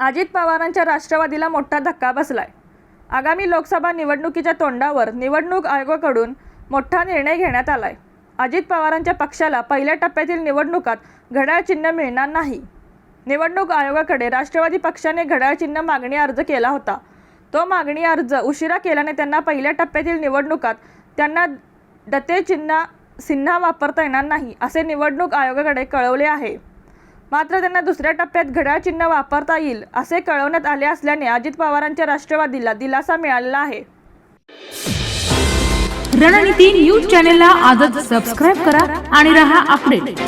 अजित पवारांच्या राष्ट्रवादीला मोठा धक्का बसलाय. आगामी लोकसभा निवडणुकीच्या तोंडावर निवडणूक आयोगाकडून मोठा निर्णय घेण्यात आलाय. अजित पवारांच्या पक्षाला पहिल्या टप्प्यातील निवडणुकात घड्याळ चिन्ह मिळणार नाही. निवडणूक आयोगाकडे राष्ट्रवादी पक्षाने घड्याळ चिन्ह मागणी अर्ज केला होता. तो मागणी अर्ज उशिरा केल्याने त्यांना पहिल्या टप्प्यातील निवडणुकात त्यांना डते चिन्ह सिन्हा वापरता येणार नाही असे निवडणूक आयोगाकडे कळवले आहे. मात्र त्यांना दुसऱ्या टप्प्यात घड्याळ चिन्ह वापरता येईल असे कळवण्यात आले असल्याने अजित पवारांच्या राष्ट्रवादीला दिलासा मिळालेला आहे. रणनीती न्यूज चॅनेलला आजच सबस्क्राईब करा आणि रहा अपडेट.